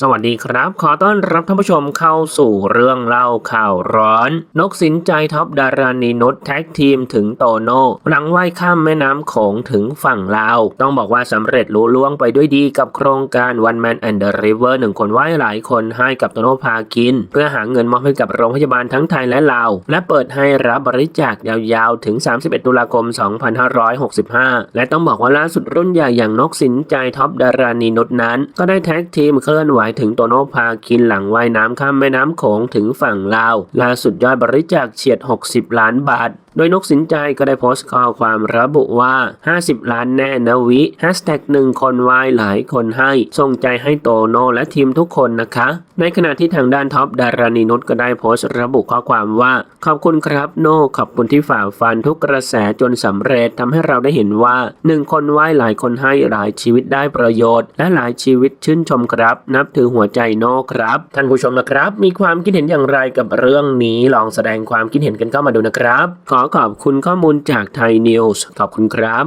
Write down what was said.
สวัสดีครับ ขอต้อนรับท่านผู้ชมเข้าสู่เรื่องเล่าข่าวร้อน นกสินใจท็อปดารานีนุชแท็กทีมถึงโตโน่หลังว่ายข้ามแม่น้ำโขงถึงฝั่งลาว ต้องบอกว่าสำเร็จลุล่วงไปด้วยดีกับโครงการ One Man and the River หนึ่งคนว่ายหลายคนให้กับโตโน่พากิน เพื่อหาเงินมอบให้กับโรงพยาบาลทั้งไทยและลาว และเปิดให้รับบริจาคยาวๆ ถึง 31 ตุลาคม 2565 และต้องบอกว่าล่าสุดรุ่นใหญ่อย่างนกสินใจท็อปดารานีนุชนั้น ก็ได้แท็กทีมเคลื่อนไหวถึงโตโน่พาคินหลังว่ายน้ำข้ามแม่น้ำโขงถึงฝั่งลาว ล่าสุดยอดบริจาคเฉียด 60 ล้านบาท โดยนกสินใจก็ได้โพสต์ข้อความระบุว่า 50 ล้านแน่นะวิแฮชแท็กหนึ่งคนวายหลายคนให้ส่งใจให้โตโน่และทีมทุกคนนะคะ ในขณะที่ทางด้านท็อปดารานีนุชก็ได้โพสต์ระบุข้อความว่า ขอบคุณครับโน่ขอบคุณที่ฝ่าฟันทุกกระแสจนสำเร็จทำให้เราได้เห็นว่าหนึ่งคนไหวหลายคนให้หลายชีวิตได้ประโยชน์ และหลายชีวิตชื่นชมครับ นับถือหัวใจโนครับ ท่านผู้ชมนะครับ มีความคิดเห็นอย่างไรกับเรื่องนี้ลองแสดงความคิดเห็นกันเข้ามาดูนะครับ ขอขอบคุณข้อมูลจากไทยนิวส์ขอบคุณครับ